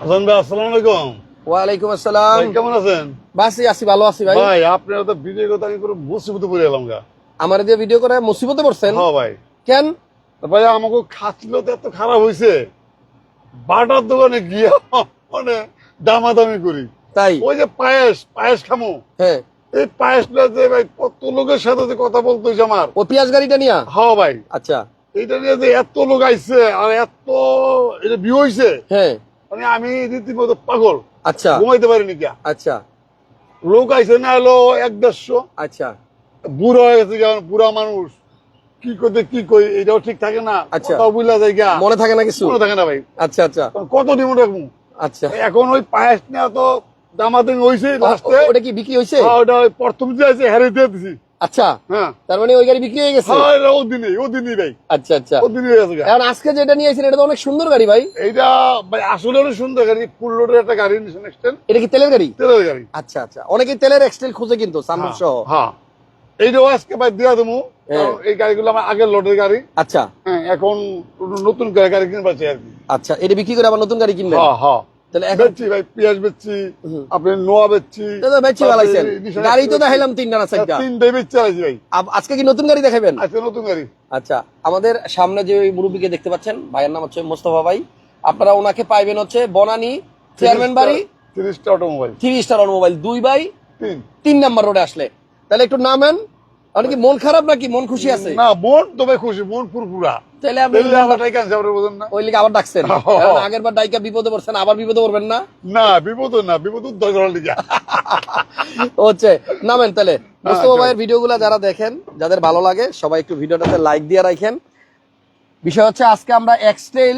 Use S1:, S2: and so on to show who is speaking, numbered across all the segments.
S1: হাসান ভাই আসসালামু আলাইকুম।
S2: ওয়ালাইকুম আসসালাম।
S1: কেমন আছেন?
S2: বাসি আছি ভালো আছি ভাই।
S1: ভাই আপনার তো ভিডিও কথা আমি করে মুসিবতে পড়ে এলাম গা।
S2: আমার দিয়ে ভিডিও করে মুসিবতে পড়ছেন?
S1: হ্যাঁ ভাই।
S2: কেন?
S1: ভাই আমাকে খাচ্ছিল তো এত খারাপ হয়েছে বাটার দোকানে গিয়া মানে দামাদামি করি।
S2: তাই?
S1: ওই যে পায়েস পায়েস খামো।
S2: হ্যাঁ।
S1: এই পায়েসটা যে ভাই কত লোকের সাথে যে কথা বলতে আমার।
S2: ও পেঁয়াজ গাড়িটা নিয়া?
S1: হ্যাঁ ভাই।
S2: আচ্ছা।
S1: এইটা নিয়ে যে এত লোক আইছে আর এত এটা বিয়ে হয়েছে
S2: হ্যাঁ।
S1: মানে আমি রীতিমতো পাগল।
S2: আচ্ছা।
S1: ঘুমাইতে পারিনি কিয়া
S2: আচ্ছা।
S1: লোক আইছে না হলো এক দেড়শো।
S2: আচ্ছা।
S1: বুড়ো হয়ে গেছে যেমন বুড়া মানুষ। কি করতে কি কই এটাও ঠিক থাকে না।
S2: আচ্ছা।
S1: বুঝলা যায় গা
S2: মনে থাকে না কিছু?
S1: মনে থাকে না ভাই।
S2: আচ্ছা আচ্ছা।
S1: কত দিব রাখব?
S2: আচ্ছা।
S1: এখন ওই পায়েস নেওয়া তো দামাদামি হয়েছে লাস্টে
S2: ওটা কি বিক্রি হয়েছে
S1: ওটা ওই প্রথম যে আছে হেরে দিয়ে দিছি।
S2: আচ্ছা
S1: হ্যাঁ।
S2: তার মানে ওই গাড়ি বিক্রি হয়ে গেছে?
S1: হ্যাঁ ও দিনই ও দিনই ভাই।
S2: আচ্ছা আচ্ছা।
S1: ও দিনই হয়ে গেছে
S2: এখন আজকে যেটা নিয়েছেন এটা তো অনেক সুন্দর গাড়ি ভাই।
S1: এইটা ভাই আসলে অনেক সুন্দর গাড়ি। ফুল লোডের একটা গাড়ি নিয়েছেন
S2: এটা কি তেলের গাড়ি?
S1: তেলের গাড়ি।
S2: আচ্ছা আচ্ছা। অনেকে তেলের এক্সটেল খুঁজে কিন্তু সহ।
S1: হ্যাঁ। এইটাও আজকে ভাই দিয়া দেবো। এই গাড়িগুলো আমার আগের লোডের গাড়ি।
S2: আচ্ছা।
S1: হ্যাঁ এখন নতুন গাড়ি কিনতে পারছি আর কি।
S2: আচ্ছা এটা বিক্রি করে আবার নতুন গাড়ি কিনবেন?
S1: হ্যাঁ হ্যাঁ। বেচছি ভাই পেঁয়াজ বেচছি আপনি নোয়া বেচছি
S2: এটা তো বেচে ফেলাইছেন
S1: তারপরে নিশান
S2: গাড়ি তো দেখাইলাম তিনটা না চারটা।
S1: তিনটাই বেচছি চালাইছি ভাই।
S2: আজকে কি নতুন গাড়ি দেখাবেন
S1: আজকে নতুন গাড়ি।
S2: আচ্ছা আমাদের সামনে যে ওই মুরব্বীকে দেখতে পাচ্ছেন ভাইয়ের নাম হচ্ছে মোস্তফা ভাই। আপনারা ওনাকে পাইবেন হচ্ছে বনানী চেয়ারম্যান বাড়ি।
S1: তিরিশটা অটোমোবাইল
S2: থ্রি স্টার অটোমোবাইল দুই বাই
S1: তিন।
S2: তিন নাম্বার রোডে আসলে। তাহলে একটু নামেন আপনি কি মন খারাপ নাকি? মন খুশি আছে?
S1: না মন তো ভাই খুশি মন পুরপুরা।
S2: তাহলে আপনি
S1: না।
S2: ওই লিগে আবার ডাকছেন। আগের বার ডাইকা বিপদে পড়ছেন আবার বিপদে পড়বেন না?
S1: না বিপদ না বিপদ লিখা
S2: হচ্ছে। নামেন তাহলে। মোস্তফা
S1: আচ্ছা।
S2: ভাইয়ের ভিডিওগুলো যারা দেখেন যাদের ভালো লাগে সবাই একটু ভিডিওটাতে লাইক দিয়ে রাখেন। বিষয় হচ্ছে আজকে আমরা এক্সটেল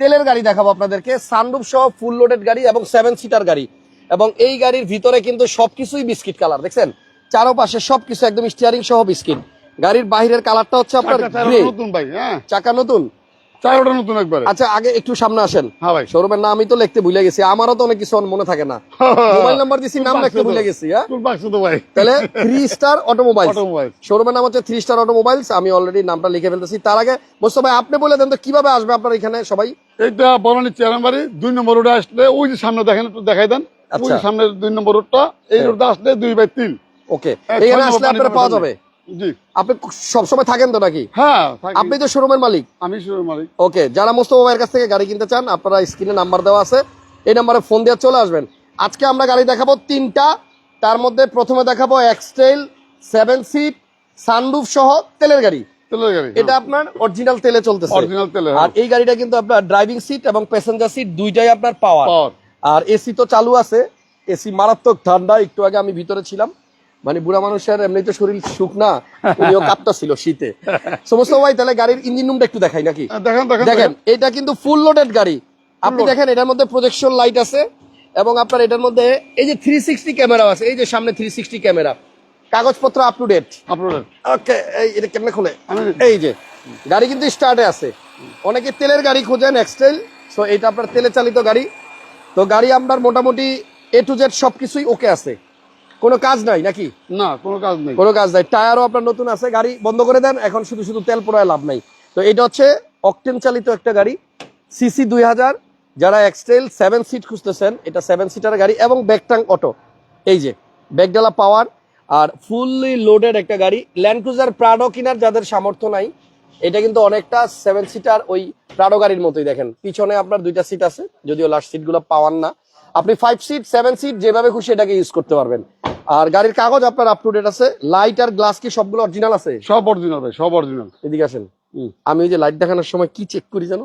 S2: তেলের গাড়ি দেখাবো আপনাদেরকে। সানরুফ সহ ফুল লোডেড গাড়ি এবং সেভেন সিটার গাড়ি। এবং এই গাড়ির ভিতরে কিন্তু সবকিছুই বিস্কিট কালার দেখছেন? চারোপাশে সবকিছু একদম স্টিয়ারিং সহ বিস্কিট গাড়ির বাহিরের কালারটা হচ্ছে আপনার গ্রে
S1: নতুন ভাই হ্যাঁ।
S2: চাকা নতুন?
S1: একবারে।
S2: আচ্ছা আগে একটু সামনে আসেন।
S1: হ্যাঁ ভাই।
S2: শোরুমের নাম আমি তো লিখতে ভুলে গেছি আমারও তো অনেক কিছু মনে থাকে না। মোবাইল নাম্বার দিছি নাম লিখতে ভুলে গেছি হ্যাঁ?
S1: তো ভাই।
S2: তাহলে থ্রি স্টার অটোমোবাইল
S1: অটোমোবাইল
S2: শোরুমের নাম হচ্ছে থ্রি স্টার অটোমোবাইলস আমি অলরেডি নামটা লিখে ফেলতেছি। তার আগে মোস্তফা ভাই আপনি বলে দেন তো কীভাবে আসবে আপনার এখানে সবাই?
S1: এইটা বনানী চেয়ারম্যান বাড়ি দুই নম্বর রোডে আসলে ওই যে সামনে দেখেন একটু দেখাই দেন। ওই
S2: আচ্ছা।
S1: সামনে দুই নম্বর রোডটা এই রোডটা আসলে দুই বাই তিন।
S2: ওকে
S1: হ্যাঁ,
S2: এখানে আসলে আপনারা পাওয়া যাবে।
S1: জি।
S2: আপনি সবসময় থাকেন তো নাকি?
S1: হ্যাঁ
S2: আপনি তো শোরুমের মালিক।
S1: আমি শুরু মালিক।
S2: ওকে যারা মোস্তফা ভাইয়ের কাছ থেকে গাড়ি কিনতে চান আপনারা স্ক্রিনে নাম্বার দেওয়া আছে। এই নাম্বারে ফোন দিয়ে চলে আসবেন। আজকে আমরা গাড়ি দেখাবো তিনটা। তার মধ্যে প্রথমে দেখাবো এক্সটেল সেভেন সিট সানরুফ সহ তেলের গাড়ি।
S1: তেলের গাড়ি
S2: এটা আপনার অরিজিনাল তেলে চলতেছে।
S1: অরিজিনাল তেলে
S2: আর এই গাড়িটা কিন্তু আপনার ড্রাইভিং সিট এবং প্যাসেঞ্জার সিট দুইটাই আপনার পাওয়ার আর এসি তো চালু আছে। এসি মারাত্মক ঠান্ডা একটু আগে আমি ভিতরে ছিলাম। মানে বুড়া মানুষের এমনি তো শরীর সুখ না উনিও কাঁপটা ছিল শীতে। সমস্ত ভাই তাহলে গাড়ির ইঞ্জিন রুমটা একটু দেখাই নাকি?
S1: দেখেন
S2: এটা কিন্তু ফুল লোডেড গাড়ি। আপনি দেখেন এটার মধ্যে প্রজেকশন লাইট আছে এবং আপনার এটার মধ্যে এই যে থ্রি সিক্সটি ক্যামেরা আছে এই যে সামনে থ্রি সিক্সটি ক্যামেরা কাগজপত্র আপ টু ডেট ওকে এই এটা কেমনে খুলে? এই যে গাড়ি কিন্তু স্টার্টে আছে। অনেকে তেলের গাড়ি খোঁজেন এক্সটেল সো এটা আপনার তেলে চালিত গাড়ি। তো গাড়ি আপনার মোটামুটি এ টু জেড সবকিছুই ওকে আছে। কোনো কাজ নাই নাকি?
S1: না কোনো কাজ নেই।
S2: কোনো কাজ নাই। টায়ারও আপনার নতুন আছে গাড়ি বন্ধ করে দেন। এখন শুধু শুধু তেল পোড়ায় লাভ নাই। তো এটা হচ্ছে অকটেন চালিত একটা গাড়ি সিসি দুই হাজার। যারা এক্সটেল সেভেন সিট খুঁজতেছেন এটা সেভেন সিটার গাড়ি এবং ব্যাকটাং অটো এই যে ব্যাকডালা পাওয়ার আর ফুললি লোডেড একটা গাড়ি। ল্যান্ড ক্রুজার প্রাডো কিনার যাদের সামর্থ্য নাই এটা কিন্তু অনেকটা সেভেন সিটার ওই প্রাডো গাড়ির মতোই দেখেন। পিছনে আপনার দুইটা সিট আছে যদিও লাস্ট সিটগুলো পাওয়ার না। আপনি ফাইভ সিট সেভেন সিট যেভাবে খুশি এটাকে ইউজ করতে পারবেন। আর গাড়ির কাগজ আপনার আপ টু ডেট আছে লাইট আর গ্লাস কি সবগুলো অরিজিনাল আছে?
S1: সব অরিজিনাল ভাই সব অরিজিনাল
S2: এদিকে আসেন। আমি ওই যে লাইট দেখানোর সময় কি চেক করি জানো?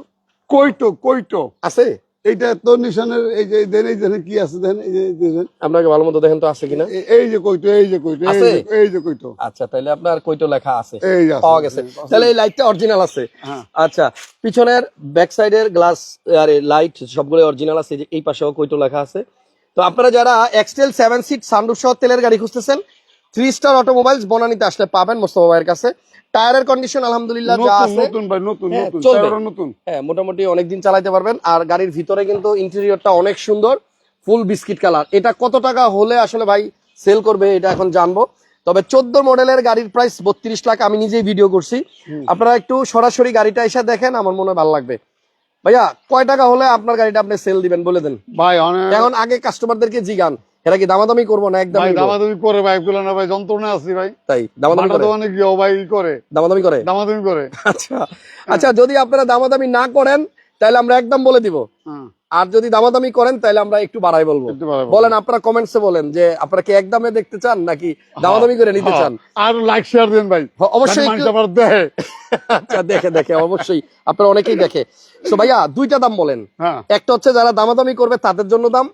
S1: কইটো কইটো।
S2: আছে?
S1: এইটা তো নিশানের এই যে দেন এই দেখেন কি আছে দেখেন এই যে দেখেন
S2: আপনাকে ভালো মতো দেখেন তো আছে কিনা?
S1: এই যে কইটো এই যে কইটো এই
S2: আছে?
S1: যে- এই যে কইটো।
S2: আচ্ছা তাহলে আপনার কইটো লেখা আছে। পাওয়া গেছে। তাহলে এই লাইটটা অরিজিনাল আছে।
S1: হ্যাঁ।
S2: আচ্ছা পিছনের ব্যাক সাইডের গ্লাস আর লাইট সবগুলো অরিজিনাল আছে এই যে এই পাশেও কইটো লেখা আছে। তো আপনারা যারা এক্সটেল সেভেন সিট সানরুফ সহ তেলের গাড়ি খুঁজতেছেন থ্রি স্টার অটোমোবাইলস বনানীতে আসলে পাবেন মোস্তফা ভাইয়ের কাছে। টায়ারের কন্ডিশন আলহামদুলিল্লাহ যা আছে।
S1: নতুন ভাই নতুন
S2: হ্যাঁ,
S1: নতুন
S2: চলবে।
S1: নতুন।
S2: হ্যাঁ মোটামুটি অনেকদিন চালাতে পারবেন। আর গাড়ির ভিতরে কিন্তু ইন্টেরিয়রটা অনেক সুন্দর ফুল বিস্কিট কালার এটা কত টাকা হলে আসলে ভাই সেল করবে এটা এখন জানব। তবে চোদ্দ মডেলের গাড়ির প্রাইস বত্রিশ লাখ আমি নিজেই ভিডিও করছি। আপনারা একটু সরাসরি গাড়িটা এসে দেখেন আমার মনে হয় ভালো লাগবে। ভাইয়া কয় টাকা হলে আপনার গাড়িটা আপনি সেল দিবেন বলে দেন।
S1: ভাই
S2: এখন আগে কাস্টমারদেরকে জিগান। এরা কি দামাদামি করব না একদম
S1: ভাই দামাদামি করে ভাই গুলো না ভাই যন্ত্রণা আছি ভাই।
S2: তাই দামাদামি করে?
S1: দোকানে গিয়েও ভাই ই করে।
S2: দামাদামি করে?
S1: দামাদামি করে।
S2: আচ্ছা আচ্ছা যদি আপনারা দামাদামি না করেন তাহলে আমরা একদম বলে দিব।
S1: হ্যাঁ,
S2: আর যদি দামাদামি করেন তাহলে আমরা একটু বাড়াই বলব। বলেন আপনারা কমেন্টসে বলেন যে আপনারা কি একদমে দেখতে চান নাকি দামাদামি করে নিতে
S1: হ্যাঁ,
S2: চান?
S1: আর লাইক শেয়ার দেন ভাই।
S2: অবশ্যই
S1: দেয়
S2: আচ্ছা দেখে দেখে অবশ্যই। আপনারা অনেকেই দেখে। তো ভাইয়া দুইটা দাম বলেন।
S1: হ্যাঁ।
S2: একটা হচ্ছে যারা দামাদামি করবে তাদের জন্য দাম।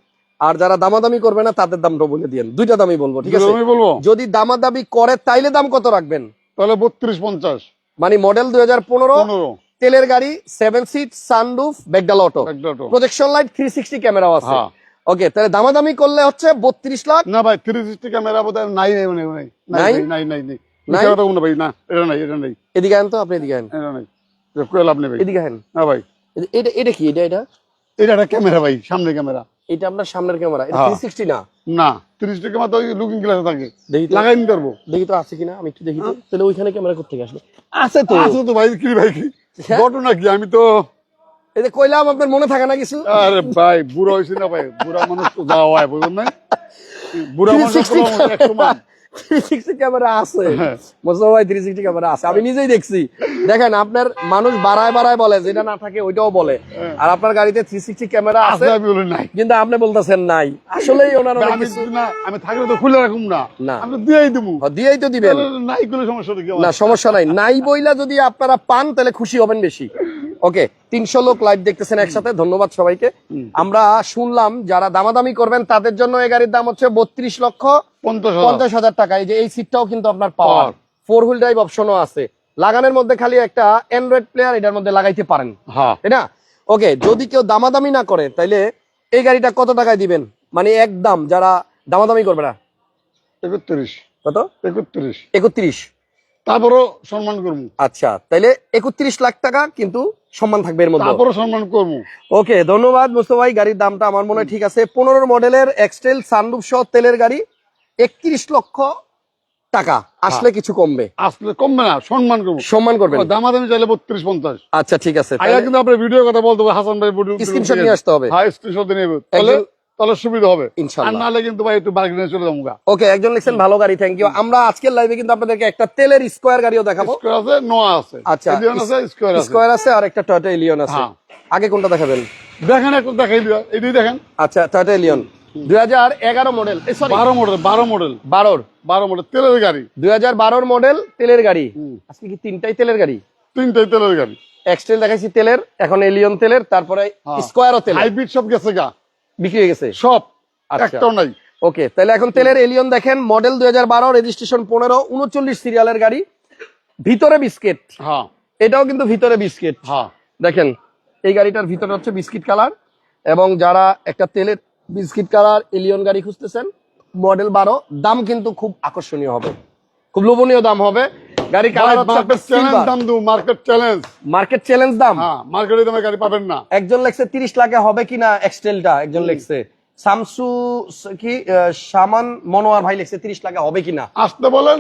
S2: আর যারা দামাদামি করবে না তাদের দামটা বলে দিয়েন। দুইটা দামই বলব ঠিক আছে?
S1: আমি বলব?
S2: যদি দামাদামি করে তাইলে দাম কত রাখবেন?
S1: তাহলে বত্রিশ পঞ্চাশ।
S2: মানে মডেল দুই হাজার পনেরো তেলের গাড়ি seven seat sunroof ব্যাগডাল auto projection light three sixty ক্যামেরাও আছে।
S1: হ্যাঁ।
S2: ওকে তাহলে দামাদামি করলে হচ্ছে বত্রিশ লাখ।
S1: না ভাই থ্রি সিক্সটি ক্যামেরা বোধ নাই নাই নাই নাই।
S2: নাই?
S1: নাই? ভাই না এটা নাই এটা নাই।
S2: এদিকে আহেন তো আপনি এদিকে আহেন
S1: এটা নাই।
S2: এদিকে আহেন
S1: না ভাই।
S2: এটা এটা কি এটা এটা?
S1: এটা ক্যামেরা ভাই সামনে ক্যামেরা
S2: এটা আপনার সামনের ক্যামেরা এটা
S1: হ্যাঁ।
S2: থ্রি সিক্সটি না?
S1: না। 360 ক্যামেরা তো লুকিং গ্লাসে থাকে।
S2: দেখি তো।
S1: লাগাই নিতে পারব।
S2: দেখি তো আছে কিনা আমি একটু দেখি তো। তাহলে ওইখানে ক্যামেরা করতে আসলে? আছে তো।
S1: আছে তো ভাই কি ভাই কি?
S2: হ্যাঁ।
S1: ঘটনা কি আমি তো
S2: এই যে কইলাম আপনার মনে থাকে না কিছু?
S1: আরে ভাই বুড়া হয়েছি না ভাই। বুড়া মানুষ তো যাওয়া হয় বুঝলেন না বুড়া মানুষ
S2: 360
S1: একশো
S2: থ্রি সিক্সটি ক্যামেরা আছে। মোস্তফা ভাই থ্রি সিক্সটি ক্যামেরা আছে। আমি নিজেই দেখছি। দেখেন আপনার মানুষ বাড়ায় বাড়ায় বলে যেটা না থাকে ওইটাও বলে। আর আপনার গাড়িতে থ্রি সিক্সটি ক্যামেরা আছে
S1: আছে আমি বলি নাই।
S2: কিন্তু আপনি বলতেছেন নাই। আসলেই ওনার অনেক কিছু
S1: না আমি থাকলে তো খুলে রাখুম না।
S2: না।
S1: আমি দিয়েই দেবো
S2: দিয়েই তো দিবেন।
S1: নাই করলে সমস্যা
S2: না সমস্যা নাই। নাই বইলা যদি আপনারা পান তাহলে খুশি হবেন বেশি। ওকে তিনশো লোক লাইভ দেখতেছেন একসাথে। ধন্যবাদ সবাইকে। আমরা শুনলাম যারা দামাদামি করবেন তাদের জন্য এই গাড়ির দাম হচ্ছে বত্রিশ লক্ষ
S1: পঞ্চাশ হাজার।
S2: টাকা। এই যে এই সিটটাও কিন্তু আপনার পাওয়ার। ফোর হুইল ড্রাইভ অপশনও আছে। লাগানোর মধ্যে খালি একটা অ্যান্ড্রয়েড প্লেয়ার এটার মধ্যে লাগাইতে পারেন।
S1: হ্যাঁ।
S2: তাই না? ওকে যদি কেউ দামাদামি না করে তাইলে এই গাড়িটা কত টাকায় দিবেন? মানে একদম যারা দামাদামি করবে না।
S1: একত্রিশ।
S2: কত?
S1: একত্রিশ।
S2: একত্রিশ।
S1: তারপরও সম্মান করব।
S2: আচ্ছা তাইলে একত্রিশ লাখ টাকা কিন্তু সম্মান থাকবে এর মধ্যে
S1: তারপরও সম্মান করব।
S2: ওকে ধন্যবাদ মুস্তফা ভাই গাড়ির দামটা আমার মনে হয় ঠিক আছে। পনেরো মডেলের এক্সটেল সানরুফ সহ তেলের গাড়ি। একত্রিশ লক্ষ টাকা। আসলে কিছু কমবে।
S1: আসলে কমবে না সম্মান করব।
S2: সম্মান করবেন।
S1: দামাদামি চাইলে বত্রিশ পঞ্চাশ।
S2: আচ্ছা ঠিক আছে।
S1: কিন্তু আপনার ভিডিও কথা বলতে হবে হাসান ভাই
S2: স্ক্রিনশট নিয়ে আসতে হবে।
S1: হ্যাঁ স্ক্রিনশট নিয়ে তাহলে তাহলে সুবিধা হবে। নাহলে কিন্তু ভাই একটু বার্গেনে চলে যাব
S2: ওকে একজন লিখছেন ভালো গাড়ি থ্যাংক ইউ আমরা আজকের লাইভে কিন্তু আপনাদেরকে একটা তেলের স্কোয়ার গাড়িও দেখাবো।
S1: স্কোয়ার আছে নোয়া আছে।
S2: আচ্ছা
S1: এলিয়ন আছে স্কোয়ার আছে।
S2: স্কোয়ার আছে আর একটা টয়টা এলিয়ন আছে।
S1: হ্যাঁ।
S2: আগে কোনটা দেখাবেন?
S1: দেখেন একটু দেখাই দিও। এটাই দেখেন।
S2: আচ্ছা টয়টা এলিয়ন দুই হাজার এগারো মডেল সরি
S1: বারো মডেল বারো মডেল
S2: বারোর।
S1: বারো মডেল তেলের গাড়ি।
S2: দুই হাজার বারোর মডেল তেলের গাড়ি। আজকে কি তিনটাই তেলের গাড়ি?
S1: তিনটাই তেলের গাড়ি।
S2: এক্সটেল দেখাইছি তেলের এখন এলিয়ন তেলের তারপরে
S1: হ্যাঁ।
S2: স্কোয়ারও তেল
S1: হাইব্রিড সব গেছে গা।
S2: বিক্রি হয়ে গেছে?
S1: সব।
S2: আচ্ছা।
S1: একটাও নাই।
S2: ওকে তাহলে এখন তেলের এলিয়ন দেখেন মডেল দুই হাজার বারো রেজিস্ট্রেশন পনেরো উনচল্লিশ সিরিয়ালের গাড়ি। ভিতরে বিস্কিট।
S1: হ্যাঁ।
S2: এটাও কিন্তু ভিতরে বিস্কিট।
S1: হ্যাঁ।
S2: দেখেন এই গাড়িটার ভিতরে হচ্ছে বিস্কিট কালার। এবং যারা একটা তেলের বিস্কিট কালার এলিয়ন গাড়ি খুঁজতেছেন। মডেল বারো দাম কিন্তু খুব আকর্ষণীয় হবে। খুব লোভনীয় দাম হবে। গাড়ি কালার
S1: মার্কেট চ্যালেঞ্জ দাম দু মার্কেট চ্যালেঞ্জ
S2: মার্কেট চ্যালেঞ্জ দাম?
S1: হ্যাঁ মার্কেটে দামে গাড়ি পাবেন না।
S2: একজন লেখছে তিরিশ লাখে হবে কিনা এক্সটেলটা একজন লেখছে। সামসু কি সামান মনোয়ার ভাই লেখছে তিরিশ লাখে হবে কিনা
S1: আসতে বলেন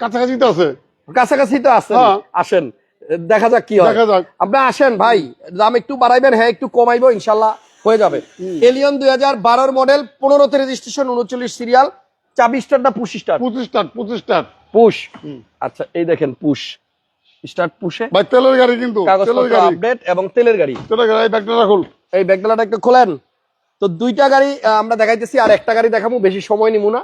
S1: কাছাকাছি তো আছে।
S2: কাছাকাছি তো আসেন
S1: হ্যাঁ।
S2: আসেন দেখা যাক কি হয়।
S1: দেখা যাক।
S2: আপনি আসেন ভাই দাম একটু বাড়াইবেন হ্যাঁ একটু কমাইবো ইনশাল্লাহ। হয়ে যাবে। এলিয়ন দুই হাজার বারোর মডেল পনেরোতে রেজিস্ট্রেশন উনচল্লিশ সিরিয়াল চাবি স্টারটা পুশ স্টার
S1: পঁচিশ স্টার্ট পঁচিশ স্টার্ট
S2: পুশ আচ্ছা এই দেখেন পুশ। স্টার্ট পুশে।
S1: ভাই তেলের গাড়ি কিন্তু তেলের গাড়ি।
S2: আপডেট এবং তেলের গাড়ি।
S1: তেলের গাড়ি ব্যাগটা রাখুন।
S2: এই ব্যাগডালাটা একটু খোলেন। তো দুইটা গাড়ি আমরা দেখাইতেছি আর একটা গাড়ি দেখাবো বেশি সময় নিবো না।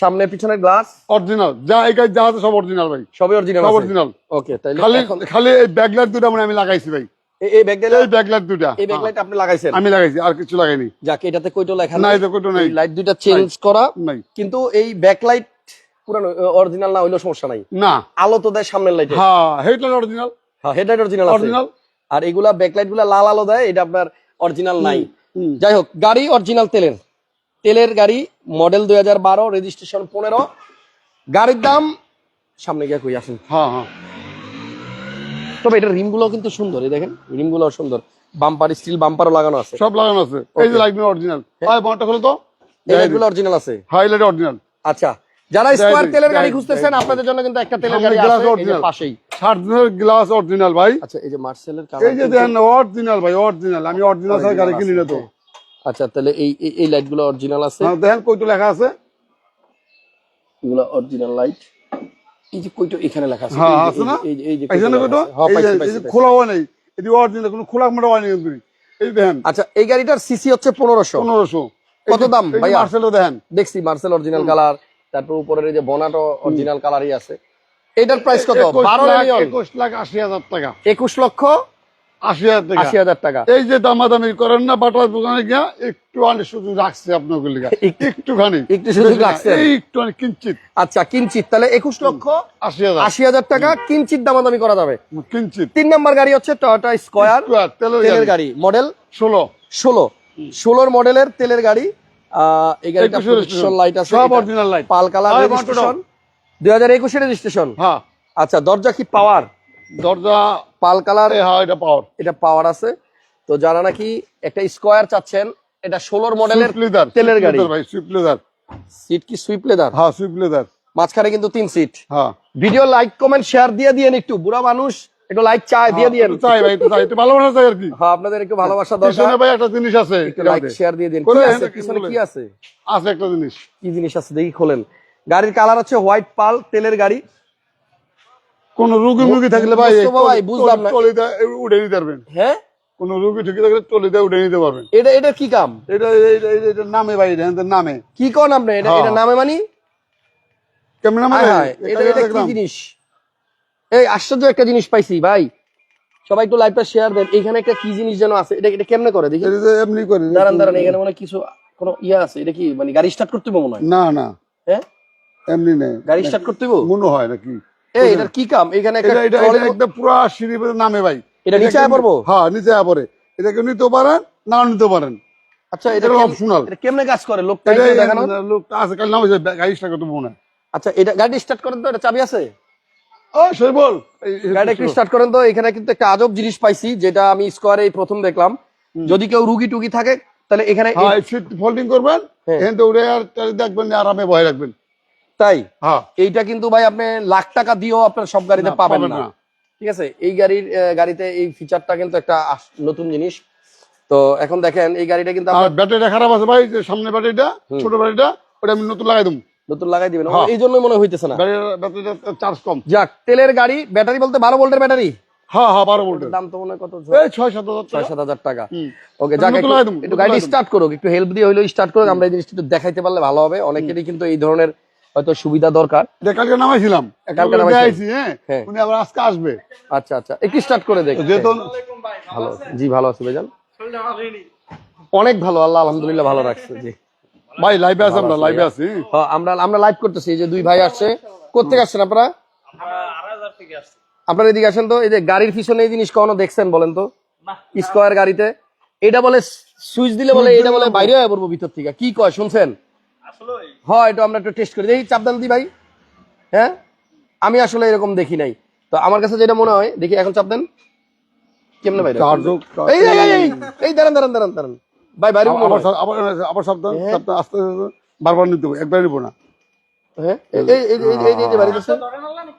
S2: সামনে পিছনে গ্লাস
S1: অরিজিনাল যা এই গাড়ি যা আছে সব অরিজিনাল ভাই।
S2: সবই অরিজিনাল
S1: সব অরিজিনাল
S2: ওকে তাইলে
S1: খালি খালি এই ব্যাগলাইট দুটা মানে আমি লাগাইছি ভাই।
S2: এই- এই ব্যাগডালা
S1: এই ব্যাগলাইট দুটা
S2: এই ব্যাগলাইট আপনি লাগাইছেন?
S1: আমি লাগাইছি আর কিছু লাগাইনি।
S2: যাকে এটাতে লেখা
S1: না এটা কোটো নাই।
S2: লাইট চেঞ্জ করা।
S1: নাই।
S2: কিন্তু এই ব্যাকলাইট পুরানো অরিজিনাল না হইলেও সমস্যা নাই।
S1: না।
S2: আলো তো দেয় সামনের লাইটে
S1: হ্যাঁ হেডলাইট অরিজিনাল
S2: হ্যাঁ হেডলাইট অরিজিনাল
S1: অরিজিনাল
S2: আর এগুলা ব্যাকলাইটগুলা লাল আলো দেয় এটা আপনার অরিজিনাল নাই। যাই হোক গাড়ি অরিজিনাল তেলের। তেলের গাড়ি মডেল দুই হাজার বারো রেজিস্ট্রেশন পনেরো। গাড়ির দাম সামনে গিয়ে কই আসেন?
S1: হ্যাঁ হ্যাঁ।
S2: তবে এটা রিমগুলো কিন্তু সুন্দর এই দেখেন রিমগুলো সুন্দর। বাম্পার স্টিল বাম্পারও লাগানো আছে।
S1: সব লাগানো আছে। এই যে লাইট অরিজিনাল ভাই বনটা খুলে তো।
S2: এই লাইটগুলো অরিজিনাল আছে।
S1: হাইলাইট অরিজিনাল
S2: আচ্ছা যারা স্কোয়ার তেলের গাড়ি খুঁজতেছেন আপনাদের জন্য কিন্তু একটা তেলের গাড়ি আছে এই পাশেই।
S1: দিনের গ্লাস অরিজিনাল ভাই।
S2: আচ্ছা এই যে মার্সেলের
S1: এই যে দেখেন অরিজিনাল ভাই অরিজিনাল আমি অরিজিনাল ছাড়া গাড়ি কিনি না তো।
S2: আচ্ছা তাহলে এই এই- লাইটগুলো অরিজিনাল আছে।
S1: হ্যাঁ, দেখেন কইটো লেখা আছে।
S2: এগুলো অরিজিনাল লাইট এই যে কইটো এখানে লেখা আছে এই যে-
S1: আছে না?
S2: এই যে এই যে
S1: এই জন্য
S2: কইটো
S1: কইটো
S2: লেখা আছে।
S1: এই যে-
S2: পাইছি,
S1: এই
S2: পাইছি,
S1: যে
S2: পাইছি।
S1: খোলা হয় নাই এটি অরিজিনাল কোনো খোলা মোটা হয়নি কিন্তু এই দেখেন।
S2: আচ্ছা এই গাড়িটার সিসি হচ্ছে কত দাম ভাই
S1: মার্সেলও দেখেন।
S2: দেখছি মার্সেল অরিজিনাল কালার তারপর উপরের এই যে বনাটো অরিজিনাল কালারই আছে। এটার প্রাইস কত?
S1: লাখ হাজার টাকা।
S2: একুশ লক্ষ
S1: আশি হাজার
S2: আশি হাজার টাকা।
S1: এই যে দামাদামি করেন না বাটার দোকানে গিয়া একটু আনি শুধু রাখছে আপনাকে একটুখানি।
S2: একটু রাখছেন।
S1: একটু কিঞ্চিত।
S2: আচ্ছা কিঞ্চিত। তাহলে একুশ লক্ষ
S1: আশি হাজার।
S2: আশি হাজার টাকা কিঞ্চিত দামাদামি করা যাবে।
S1: কিঞ্চিত।
S2: তিন নম্বর গাড়ি হচ্ছে টয়োটা স্কোয়ার
S1: তেলের গাড়ি।
S2: মডেল?
S1: ষোলো।
S2: ষোলো। ষোলোর মডেলের তেলের গাড়ি। আহ, এই গাড়িটা লাইট আছে। পাল কালার রেজিস্ট্রেশন দুই হাজার একুশের রেজিস্ট্রেশন
S1: হ্যাঁ।
S2: আচ্ছা দরজা কি পাওয়ার
S1: দরজা
S2: পাল কালার
S1: এ, হ্যাঁ এটা পাওয়ার
S2: এটা পাওয়ার আছে। তো যারা নাকি একটা স্কোয়ার চাচ্ছেন এটা ষোলোর মডেলের তেলের গাড়ি।
S1: ভাই লেদার
S2: সিট কি সুইপ লেদার
S1: হ্যাঁ সুইফট লেদার
S2: মাঝখানে কিন্তু তিন সিট
S1: হ্যাঁ।
S2: ভিডিও লাইক কমেন্ট শেয়ার দিয়ে দিয়েন একটু। বুড়া মানুষ একটু লাইক চায় দিয়ে দিয়েন।
S1: চাই ভাই চাই। একটু ভালোবাসা চাই আর কি।
S2: হ্যাঁ আপনাদের একটু ভালোবাসা দরকার।
S1: ভাই একটা জিনিস আছে
S2: লাইক শেয়ার দিয়ে দিন। কি আছে? পিছনে? কি আছে?
S1: আছে একটা জিনিস।
S2: কি জিনিস আছে? দেখি খোলেন। গাড়ির কালার হচ্ছে হোয়াইট পাল তেলের গাড়ি।
S1: কোন রুগী মুগী থাকলে ভাই
S2: ভাই, বুঝলাম না।
S1: টলিতে উঠে নিতে পারবেন।
S2: হ্যাঁ?
S1: কোন রুগী ঠিকই থাকলে টলিতে উঠে নিতে পারবেন।
S2: এটা এটা কি কাম?
S1: এটা এটা- এটা- এটা নামে ভাই এটা নামে।
S2: কি কোন আপনি? এটা
S1: হ্যাঁ।
S2: এটা নামে মানি?
S1: কেমন নামে
S2: হায় হায়, এটা এটা কি জিনিস? এই আশ্চর্য একটা জিনিস পাইছি ভাই। সবাই একটু লাইভটা শেয়ার দেন। এখানে একটা কি জিনিস যেন আছে? এটা এটা কেমনে করে? দেখি।
S1: এমনি করে।
S2: দাঁড়ান দাঁড়ান এখানে মনে কিছু কোনো ইয়া আছে। এটা কি মানে গাড়ি স্টার্ট করতে হবে মনে হয়?
S1: না না।
S2: হ্যাঁ?
S1: এমনি নেই।
S2: গাড়ি স্টার্ট করতে হবে
S1: মনে হয় নাকি?
S2: এই এটার কি কাম? এখানে একটা
S1: এটা পুরো সিঁড়ি নামে ভাই।
S2: এটা নিচে আয় পড়ব?
S1: হ্যাঁ নিচে আয় পড়ে। এটাকে নিতে পারেন নাও নিতে পারেন।
S2: আচ্ছা এটা
S1: optional।
S2: এটা কেমনে কাজ করে? লোকটা দেখানো।
S1: লোকটা আছে কাল নাম গাড়ি স্টার্ট করতে হয়
S2: আচ্ছা এটা গাড়ি স্টার্ট করেন তো? এটা চাবি আছে?
S1: ও সই বল।
S2: একটু স্টার্ট করেন তো। এখানে কিন্তু একটা আজব জিনিস পাইছি যেটা আমি স্কোয়ারে প্রথম দেখলাম। যদি কেউ রুগী টুগি থাকে তাহলে এখানে
S1: হ্যাঁ ফোল্ডিং করবেন
S2: হ্যাঁ।
S1: এখান থেকে উড়ে আর দেখবেন আরামে বয়ে রাখবেন।
S2: তাই?
S1: হ্যাঁ।
S2: এইটা কিন্তু ভাই আপনি লাখ টাকা দিয়েও আপনার সব গাড়িতে পাবেন না। ঠিক আছে? এই গাড়ির গাড়িতে এই ফিচারটা কিন্তু একটা নতুন জিনিস। তো এখন দেখেন এই গাড়িটা কিন্তু
S1: ব্যাটারিটা খারাপ আছে ভাই যে সামনে ব্যাটারিটা ছোট ব্যাটারিটা ওটা আমি নতুন লাগাই দেবো।
S2: নতুন লাগাই দিবেন।
S1: হ্যাঁ।
S2: এই জন্যই মনে হইতেছে না।
S1: ব্যাটারিটা চার্জ কম।
S2: যাক তেলের গাড়ি ব্যাটারি বলতে বারো ভোল্টের ব্যাটারি?
S1: হ্যাঁ হ্যাঁ বারো ভোল্টের।
S2: দাম তো মনে কত
S1: এই ছয় সাত হাজার
S2: ছয়
S1: টাকা।
S2: সাত হাজার টাকা। ওকে যাক একটু- গাড়ি স্টার্ট করুক একটু হেল্প দিয়ে হইলেও স্টার্ট করুক আমরা এই জিনিসটা একটু দেখাইতে পারলে ভালো হবে। অনেকেরই কিন্তু এই ধরনের হয়তো সুবিধা দরকার।
S1: কালকে নামাইছিলাম।
S2: কালকে?
S1: হ্যাঁ?
S2: হ্যাঁ।
S1: উনি আবার আজকে আসবে।
S2: আচ্ছা আচ্ছা। একটু স্টার্ট করে দেখ।
S1: যেহেতু
S2: ভালো জি ভালো আছি ভাইজান। অনেক ভালো আল্লাহ আলহামদুলিল্লাহ ভালো রাখছে জি।
S1: ভাই লাইভে আছে আমরা লাইভে আছি।
S2: হ্যাঁ, আমরা আমরা লাইভ করতেছি যে দুই ভাই আসছে। কোথেকে আসছেন আপনারা? আপনারা এদিকে আসেন তো। এই যে গাড়ির পিছনে এই জিনিস কখনো দেখছেন বলেন তো? স্কোয়ার গাড়িতে। এটা বলে সুইচ দিলে বলে এটা বলে বাইরে পড়ব ভিতর থেকে। কি কয় শুনছেন? হ্যাঁ এটা আমরা একটু টেস্ট করি। দেখি চাপ দেন দি ভাই। হ্যাঁ? আমি আসলে এরকম দেখি নাই। তো আমার কাছে যেটা মনে হয় দেখি এখন চাপ দেন। কেমনে
S1: চার্জ-
S2: এই এই, এই, এই, এই দাঁড়ান দাঁড়ান দাঁড়ান দাঁড়ান। ভাই বাইরে
S1: আবার
S2: হয়।
S1: সা- আবার আবার সাবধান সাবধান আস্তে আস্তে বারবার নিতে হবে একবার নিবো না।
S2: হ্যাঁ? এই এই এই এই এই এই যে বাড়ি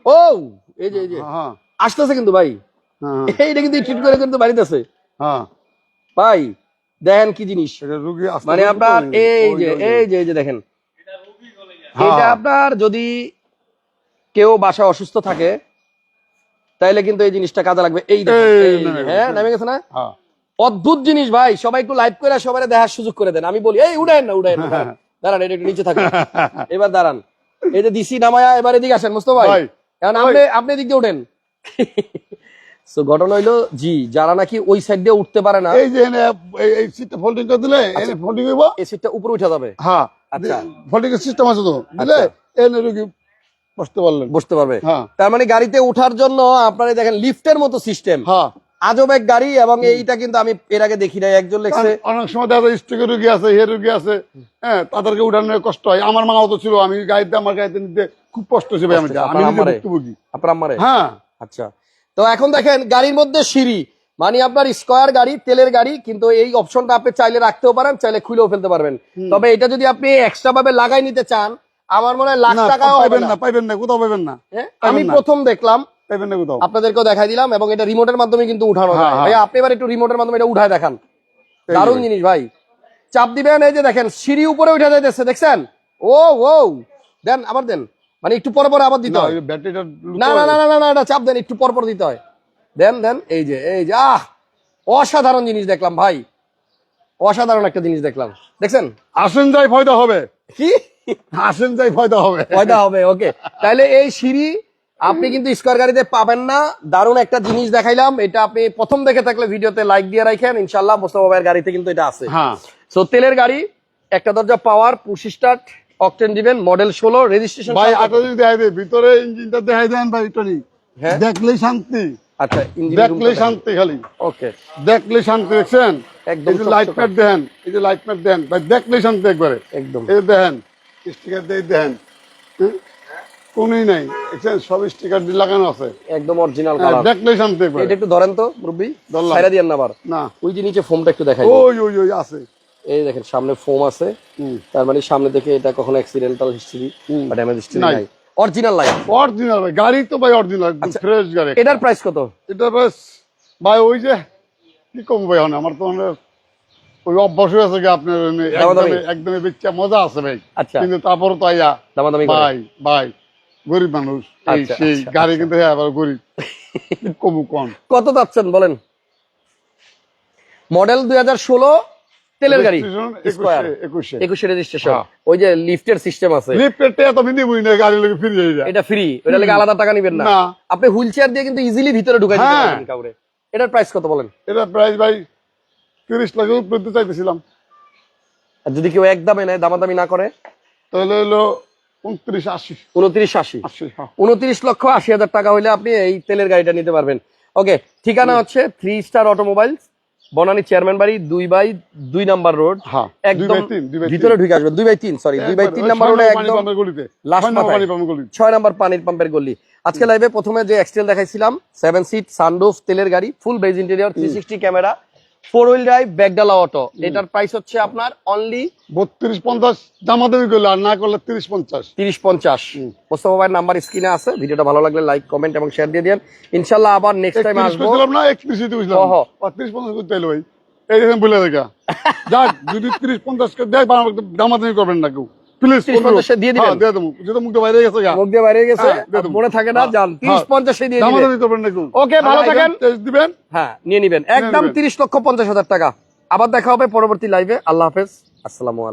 S2: ও এই যে এই যে।
S1: হ্যাঁ
S2: আসতেছে কিন্তু ভাই।
S1: হ্যাঁ
S2: এইটা কিন্তু ট্রিট করে কিন্তু বাড়িতে আছে।
S1: হ্যাঁ।
S2: ভাই দেখেন কি জিনিস।
S1: এটা রুগী আস্তে
S2: মানে আপনার এই যে। এই যে এই যে দেখেন।
S1: হ্যাঁ।
S2: এটা আপনার যদি কেউ বাসায় অসুস্থ থাকে তাইলে কিন্তু এই জিনিসটা কাজে লাগবে। এই। হ্যাঁ নামে গেছে না?
S1: হ্যাঁ।
S2: অদ্ভুত জিনিস ভাই সবাই একটু লাইভ করে সবাই দেখার সুযোগ করে দেন। আমি বলি এই উড়াইন না উড়াইন না দাঁড়ান। এটা একটু নিচে থাকুন। এবার দাঁড়ান। এই যে দিসি নামায়া এবার এদিকে আসেন মুস্তফা ভাই।
S1: ভাই,
S2: এখন আপনি আপনি এদিক দিয়ে উঠেন। তো ঘটনা হইল জি যারা নাকি ওই সাইড দিয়ে উঠতে পারে না।
S1: এই যে এই- সিটটা ফোল্ডিং করে দিলে এনে ফোল্ডিং হইব?
S2: এই সিটটা উপরে উঠে যাবে।
S1: হ্যাঁ।
S2: আচ্ছা।
S1: ফোল্ডিং এর সিস্টেম আছে তো? দিলে এনে রুগী বসতে পারলেন।
S2: বসতে পারবে।
S1: হ্যাঁ।
S2: তার মানে গাড়িতে ওঠার জন্য আপনারা দেখেন লিফটের মতো সিস্টেম
S1: হ্যাঁ।
S2: আজব এক গাড়ি এবং এইটা কিন্তু আমি এর আগে দেখি নাই একজন লেখছে।
S1: অনেক সময় দেখা যায় স্ট্রোকের রুগী আছে হে রুগী আছে হ্যাঁ তাদেরকে উঠানোর কষ্ট হয়। আমার মাও তো ছিল আমি গাড়িতে আমার গাড়িতে নিতে খুব কষ্ট ছিল আমি আমি
S2: আপনার
S1: নিজে ভুক্তভোগী।
S2: আপনার আমারে
S1: হ্যাঁ।
S2: আচ্ছা। তো এখন দেখেন গাড়ির মধ্যে সিঁড়ি। মানে আপনার স্কোয়ার গাড়ি তেলের গাড়ি কিন্তু এই অপশনটা আপনি চাইলে রাখতেও পারেন চাইলে খুলেও ফেলতে পারবেন। তবে এটা যদি আপনি এক্সট্রা ভাবে লাগাই নিতে চান আমার মনে হয় লাখ টাকাও হবে
S1: পাইবেন
S2: না।
S1: না পাইবেন না কোথাও পাইবেন না।
S2: হ্যাঁ? আমি প্রথম দেখলাম
S1: না কোথাও।
S2: আপনাদেরকেও দেখাই দিলাম এবং এটা রিমোটের মাধ্যমে কিন্তু উঠানো
S1: হ্যাঁ,
S2: যায়।
S1: হ্যাঁ।
S2: ভাই আপনি এবার একটু রিমোটের মাধ্যমে এটা উঠায় দেখান। দারুণ জিনিস ভাই। চাপ দিবেন এই যে দেখেন সিঁড়ি উপরে উঠে যাইতেছে দেখছেন? ও ও। দেন আবার দেন। মানে একটু পর পর আবার দিতে হয়। না না না না না এটা চাপ দেন একটু পর পর দিতে হয়। দেন দেন এই যে এই যে আহ অসাধারণ জিনিস দেখলাম ভাই। অসাধারণ একটা জিনিস দেখলাম। দেখছেন?
S1: আসেন যাই ফয়দা হবে।
S2: কি?
S1: আসেন যাই ফয়দা হবে।
S2: ফয়দা হবে ওকে। তাহলে এই সিঁড়ি আপনি কিন্তু স্কোয়ার গাড়িতে পাবেন না। দারুণ একটা জিনিস দেখাইলাম। এটা আপনি প্রথম দেখে থাকলে ভিডিওতে লাইক দিয়ে রাখেন। ইনশাল্লাহ মোস্তফা ভাইয়ের গাড়িতে কিন্তু এটা আছে।
S1: হ্যাঁ।
S2: সো তেলের গাড়ি একটা দরজা পাওয়ার পুশ স্টার্ট অকটেন দিবেন মডেল ষোলো রেজিস্ট্রেশন
S1: ভাই দেখাই দেয় ভিতরে ইঞ্জিনটা দেখাই দেন ভাই
S2: হ্যাঁ।
S1: দেখলেই শান্তি।
S2: আচ্ছা
S1: দেখলেই শান্তি খালি।
S2: ওকে।
S1: দেখলেই শান্তি দেখছেন?
S2: একদম
S1: লাইট। প্যাড দেন এই যে লাইট দেন ভাই দেখলেই শান্তি একবারে।
S2: একদম।
S1: এই দেখেন স্টিকার দিয়ে দেন কোনই নাই দেখছেন? সব স্টিকার দিয়ে লাগানো আছে।
S2: একদম অরিজিনাল
S1: হ্যাঁ,
S2: কালার
S1: দেখলেই শান্তি একবারে।
S2: এটা একটু ধরেন তো
S1: ধরলাম।
S2: ছাইরা দিয়েন না আবার।
S1: না।
S2: ওই যে নিচে ফোমটা একটু দেখাই
S1: ওই ওই ওই আছে।
S2: এই দেখেন সামনে ফোম আছে। তার মানে সামনে দেখে এটা কখনো অ্যাক্সিডেন্টাল হিস্ট্রি বা ড্যামেজ হিস্ট্রি
S1: নাই।
S2: অরিজিনাল লাইট
S1: অরিজিনাল ভাই গাড়ি তো ভাই অরিজিনাল ফ্রেশ গাড়ি।
S2: এটার প্রাইস কত?
S1: এটা বেশ ভাই ওই যে কি কম ভাই এখন? আমার তো মানে ওই অভ্যাস হয়ে আছে আপনার? একদমই বেচা মজা আছে ভাই।
S2: আচ্ছা।
S1: কিন্তু তারপর তো আইয়া ভাই ভাই গরিব মানুষ এই
S2: আচ্ছা,
S1: সেই
S2: আচ্ছা,
S1: গাড়ি কিন্তু হ্যাঁ আবার গরিব। কমু কম।
S2: কত যাচ্ছেন বলেন? মডেল দুই হাজার ষোলো তেলের গাড়ি?
S1: একুশে
S2: রেজিস্ট্রেশন
S1: হ্যাঁ।
S2: ওই যে লিফটের সিস্টেম আছে।
S1: লিফটের টেয়া তো না গাড়ি লোকে ফিরে
S2: এটা ফ্রি ওটা লেগে আলাদা টাকা নিবেন না। আপনি হুইল চেয়ার দিয়ে কিন্তু ইজিলি ভিতরে ঢুকাই দিতে
S1: হ্যাঁ।
S2: পারবেন কাউরে। এটার প্রাইস কত বলেন?
S1: এটা প্রাইস ভাই তিরিশ উপরে চাইতেছিলাম।
S2: আর যদি কেউ একদমে নেয় দামাদামি না করে?
S1: তাহলে হলো উনত্রিশ আশি।
S2: উনত্রিশ আশি।
S1: হ্যাঁ।
S2: উনত্রিশ লক্ষ আশি হাজার টাকা হলে আপনি এই তেলের গাড়িটা নিতে পারবেন। ওকে ঠিকানা হচ্ছে three star automobile Banani chairman বাড়ি দুই বাই দুই নাম্বার রোড।
S1: হ্যাঁ
S2: একদম। ভিতরে ঢুকে আসবে দুই বাই তিন সরি দুই বাই তিন নাম্বার রোডে একদম
S1: ছয় নম্বর
S2: ছয় পানির পাম্পের গলি। আজকে লাইভে প্রথমে যে এক্সটেল দেখাইছিলাম সেভেন সিট সানরুফ তেলের গাড়ি full beige interior three sixty camera four wheel drive ব্যাগডালা auto এটার প্রাইস হচ্ছে আপনার অনলি
S1: বত্রিশ পঞ্চাশ দামাদামি করলে আর না করলে তিরিশ পঞ্চাশ।
S2: তিরিশ পঞ্চাশ। মোস্তফা ভাইয়ের নাম্বার স্ক্রিনে আছে। ভিডিওটা ভালো লাগলে লাইক কমেন্ট এবং শেয়ার দিয়ে দেন ইনশাল্লাহ আবার নেক্সট টাইম আসব।
S1: না একত্রিশ তিরিশ পঞ্চাশ করতে এলো ভাই। এই দেখেন বলে দেখা যাক যদি তিরিশ পঞ্চাশ করে দেয় দামাদামি করবেন না কেউ। প্লিজ
S2: 30 পঞ্চাশে দিয়ে দিবেন।
S1: দিয়ে দেবো। যেহেতু মুখটা বাইরে গেছে
S2: মুখ দিয়ে বাইরে গেছে
S1: হ্যাঁ।
S2: মনে থাকে না
S1: হ্যাঁ,
S2: যান। তিরিশ
S1: হ্যাঁ।
S2: পঞ্চাশে দিয়ে দিবেন। ওকে, ভালো থাকেন। হ্যাঁ নিয়ে নিবেন। একদম তিরিশ লক্ষ পঞ্চাশ হাজার টাকা। আবার দেখা হবে পরবর্তী লাইভে আল্লাহ হাফেজ। আসসালামু আলাইকুম।